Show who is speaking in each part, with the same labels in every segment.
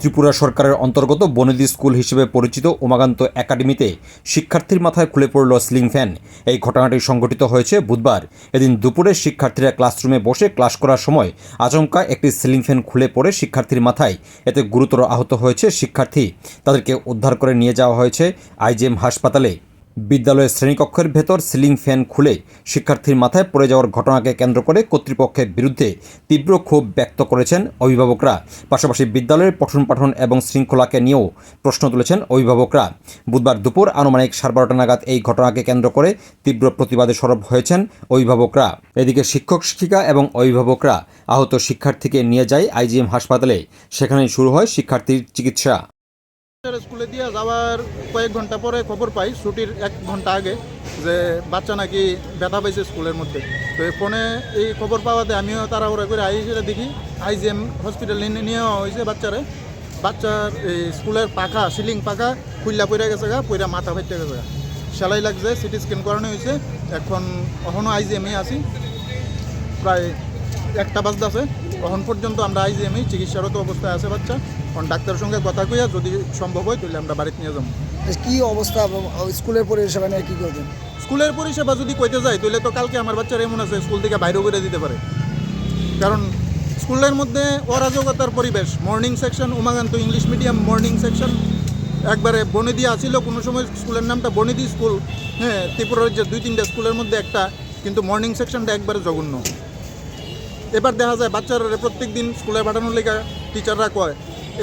Speaker 1: ত্রিপুরা সরকারের অন্তর্গত বনেদি স্কুল হিসেবে পরিচিত উমাকান্ত একাডেমিতে শিক্ষার্থীর মাথায় খুলে পড়ল স্লিং ফ্যান। এই ঘটনাটি সংঘটিত হয়েছে বুধবার। এদিন দুপুরে শিক্ষার্থীরা ক্লাসরুমে বসে ক্লাস করার সময় আচমকা একটি সিলিং ফ্যান খুলে পড়ে শিক্ষার্থীর মাথায়। এতে গুরুতর আহত হয়েছে শিক্ষার্থী। তাদেরকে উদ্ধার করে নিয়ে যাওয়া হয়েছে আইজিএম হাসপাতালে। বিদ্যালয়ের শ্রেণীকক্ষের ভেতর সিলিং ফ্যান খুলে শিক্ষার্থীর মাথায় পড়ে যাওয়ার ঘটনাকে কেন্দ্র করে কর্তৃপক্ষের বিরুদ্ধে তীব্র ক্ষোভ ব্যক্ত করেছেন অভিভাবকরা। পাশাপাশি বিদ্যালয়ের পঠন পাঠন এবং শৃঙ্খলাকে নিয়েও প্রশ্ন তুলেছেন অভিভাবকরা। বুধবার দুপুর আনুমানিক সাড়ে বারোটা নাগাদ এই ঘটনাকে কেন্দ্র করে তীব্র প্রতিবাদে সরব হয়েছেন অভিভাবকরা। এদিকে শিক্ষক, শিক্ষিকা এবং অভিভাবকরা আহত শিক্ষার্থীকে নিয়ে যায় আইজিএম হাসপাতালে। সেখানেই শুরু হয় শিক্ষার্থীর চিকিৎসা।
Speaker 2: স্কুলে দিয়ে যাওয়ার কয়েক ঘণ্টা পরে খবর পাই, ছুটির এক ঘণ্টা আগে, যে বাচ্চা নাকি ব্যথা পাইছে স্কুলের মধ্যে। তো এই ফোনে এই খবর পাওয়াতে আমিও তাড়াহুড়া করে আই সেটা দেখি, আইজিএম হসপিটালে নিয়ে হয়েছে বাচ্চারে। বাচ্চার এই স্কুলের পাখা, সিলিং পাখা খুললা পড়ে গেছে গা, পইরা মাথা ফাইতে গেছে গা। সেলাই লাগছে, সিটি স্ক্যান করানো হয়েছে এখন এখনও আইজিএমে আছি। প্রায় একটা বাজতে তখন পর্যন্ত আমরা আইজিএমই চিকিৎসারত অবস্থায় আছে বাচ্চা। এখন ডাক্তারের সঙ্গে কথা কইয়া যদি সম্ভব হয় তাহলে আমরা বাড়িতে নিয়ে যাব।
Speaker 3: কি অবস্থা? স্কুলের পরিষেবা নিয়ে কী করবেন?
Speaker 2: স্কুলের পরিষেবা যদি কইতে যাই তাহলে তো কালকে আমার বাচ্চারা এমন আছে স্কুল থেকে বাইরেও করে দিতে পারে। কারণ স্কুলের মধ্যে অরাজকতার পরিবেশ morning section Umakanta English medium morning section একবারে বনেদি আসিল কোনো সময় স্কুলের নামটা বনেদি স্কুল হ্যাঁ ত্রিপুরা রাজ্যের দুই তিনটা স্কুলের মধ্যে একটা কিন্তু মর্নিং সেকশনটা একবারে জঘন্য। এবার দেখা যায় বাচ্চারা প্রত্যেক দিন স্কুলে পাঠানোর লেগে টিচাররা কয়,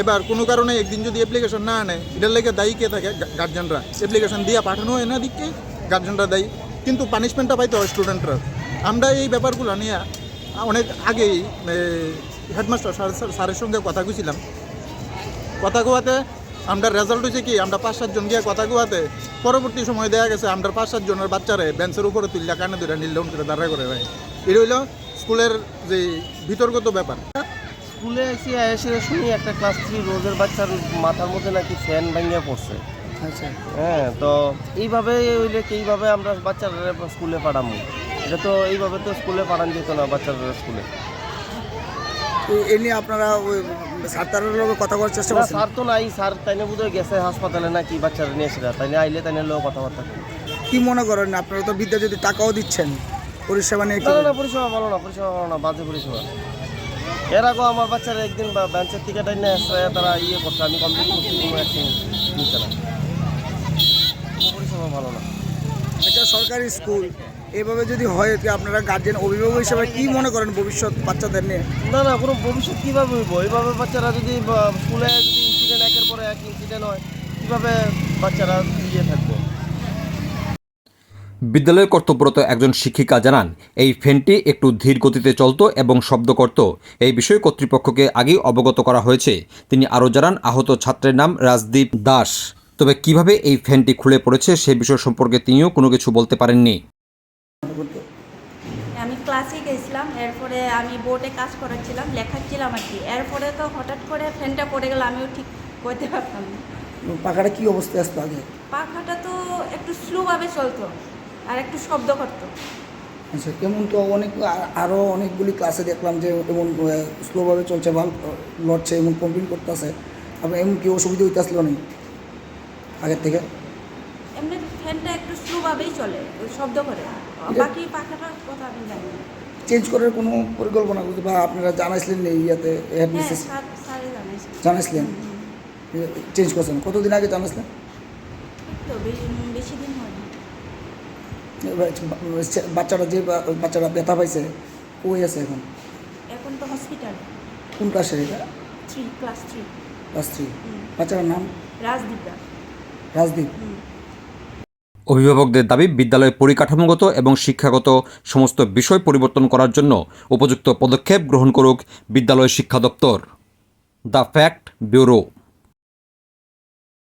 Speaker 2: এবার কোনো কারণে একদিন যদি অ্যাপ্লিকেশন না আনে এটার লেগে দায়ী কে থাকে? গার্জেনরা অ্যাপ্লিকেশন দিয়ে পাঠানো হয় না দিককে গার্জেনরা দায়ী। কিন্তু পানিশমেন্টটা পাইতে হয় স্টুডেন্টরা আমরা এই ব্যাপারগুলো নিয়ে অনেক আগেই হেডমাস্টার স্যারের সঙ্গে কথা কইছিলাম। কথা কোয়াতে আমরা রেজাল্ট হয়েছে কি, আমরা পাঁচ সাতজন গিয়ে কথা কোয়াতে পরবর্তী সময় দেখা গেছে, আমরা পাঁচ সাতজনের বাচ্চারে বেঞ্চের উপরে তুললে কানে ধরে নীল করে দাঁড়া করে ভাই এটা হইল স্কুলের যে বিতর্কত ব্যাপার।
Speaker 4: স্কুলে এসে এসে শুনি একটা ক্লাস থ্রি রোজের বাচ্চার মাথার মধ্যে নাকি ফ্যান ভাঙিয়ে পড়ছে।
Speaker 3: আচ্ছা।
Speaker 4: হ্যাঁ তো এইভাবে হইলে এইভাবে আমরা বাচ্চারা স্কুলে পাঠাবো এটা তো এইভাবে তো স্কুলে পাঠান যেত না বাচ্চারা স্কুলে।
Speaker 3: তো এ নিয়ে আপনারা ওই সাঁতারের লোক কথা বলার চেষ্টা করছেন?
Speaker 4: স্যার তো নাই স্যার তাইনে বোধহয় গেছে হাসপাতালে নাকি বাচ্চারা নিয়ে এসে তাইনে আইলে তাইনে লোক কথাবার্তা।
Speaker 3: কি মনে করেন আপনারা তো বিদ্যা যদি টাকাও দিচ্ছেন? পরিষেবা কি?
Speaker 4: না না, পরিষেবা ভালো না পরিষেবা ভালো না বাজে পরিষেবা। এর আগেও আমার বাচ্চারা একদিন বা বেঞ্চের থেকে টাইনে এসে তারা ইয়ে করছে আমি কমপ্লিট করছি কোনো নিচ্ছে না। পরিষেবা ভালো না।
Speaker 3: একটা সরকারি স্কুল এভাবে যদি হয় আপনারা গার্জেন অভিভাবক হিসেবে কি মনে করেন ভবিষ্যৎ বাচ্চাদের নিয়ে?
Speaker 4: না না কোনো ভবিষ্যৎ কীভাবে হইব? এইভাবে বাচ্চারা যদি স্কুলে যদি ইনসিডেন্ট একের পরে এক ইনসিডেন্ট হয় কীভাবে বাচ্চারা ইয়ে থাকবে?
Speaker 1: বিদ্যালয়ে কর্তব্যরত একজন শিক্ষিকা জানান এই ফ্যানটি একটু ধীর গতিতে চলতো এবং শব্দ করত। এই বিষয়ে কর্তৃপক্ষকে আগেই অবগত করা হয়েছে। তিনি আরও জানান আহত ছাত্রের নাম রাজদীপ দাস। তবে কীভাবে এই ফ্যানটি খুলে পড়েছে সে বিষয় সম্পর্কে তিনিও কোনো কিছু বলতে পারেননি।
Speaker 5: আমি ক্লাসে গেছিলাম এরপরে আমি বোর্ডে কাজ করাচ্ছিলাম লেখাচ্ছিলাম আর কি। এরপরে তো হঠাৎ করে ফ্যানটা পড়ে গেল আমিও ঠিক করতে পারতাম না।
Speaker 3: পাখাটা কি অবস্থায় আসতো আগে?
Speaker 5: পাখাটা তো একটু স্লোভাবে চলতো। আর একটু শব্দ করতো।
Speaker 3: আচ্ছা এমন তো অনেক আরও অনেকগুলি ক্লাসে দেখলাম যে এমন স্লোভাবে চলছে ভালো লড়ছে এমন কমপ্লেন করতেছে। আপনার এমন কি অসুবিধা হইতে আসলো নেই আগের থেকে?
Speaker 5: এমনি ফ্যানটা একটু স্লোভাবেই চলে শব্দ করে। বাকি পাখাটার কথা আমি জানি
Speaker 3: চেঞ্জ করার কোনো পরিকল্পনা করতে বা আপনারা জানাইছিলেন এই ইয়াতে
Speaker 5: জানাইছে।
Speaker 3: জানাইছিলেন? চেঞ্জ করছেন। কতদিন আগে জানাইছিলেন
Speaker 5: তো বেশি বেশি দিন হয়নি
Speaker 3: এবার বাচ্চারা যে বাচ্চারা ব্যথা পাইছে কই আছে এখন?
Speaker 5: এখন তো হসপিটাল
Speaker 3: কোন ক্লাসের এটা?
Speaker 5: Three class three
Speaker 3: class three বাচ্চার নাম?
Speaker 5: রাজদীপরা
Speaker 3: রাজদীপ।
Speaker 1: অভিভাবকদের দাবি বিদ্যালয়ের পরিকাঠামোগত এবং শিক্ষাগত সমস্ত বিষয় পরিবর্তন করার জন্য উপযুক্ত পদক্ষেপ গ্রহণ করুক বিদ্যালয় শিক্ষা দপ্তর। The fact bureau.